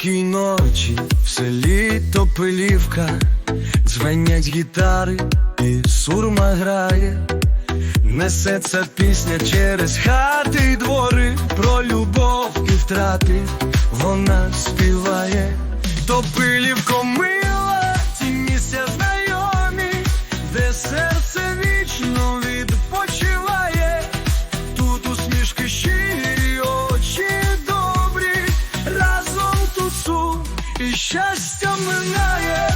спокій ночі, в селі Топилівка, дзвенять гітари і сурма грає, несеться пісня через хати й двори, про любов і втрати вона співає, Топилівко щастя минає.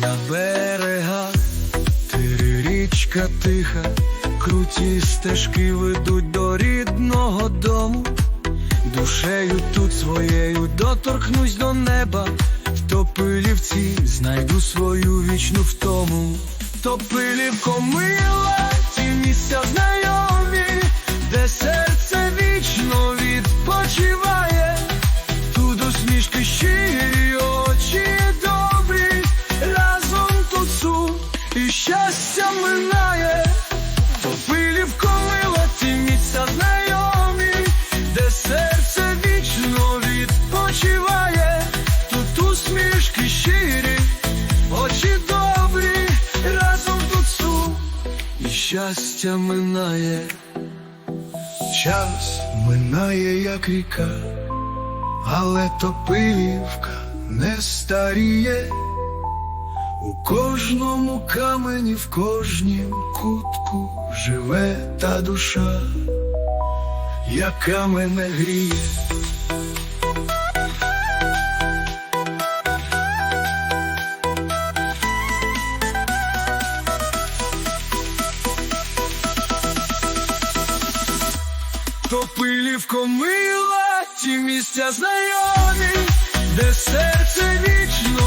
На берегах Тири річка тиха, круті стежки ведуть до рідного дому. Душею тут своєю доторкнусь до неба, в топилівці знайду свою вічну втому. Топилівко мила, ті місця знайомі, де серце вічно відпочиває. Тут усмішки щирі, щастя минає, час минає, як ріка але топилівка не старіє, у кожному камені, в кожнім кутку живе та душа, яка мене гріє. Топилівко мила, ті місця знайомі, де серце вічно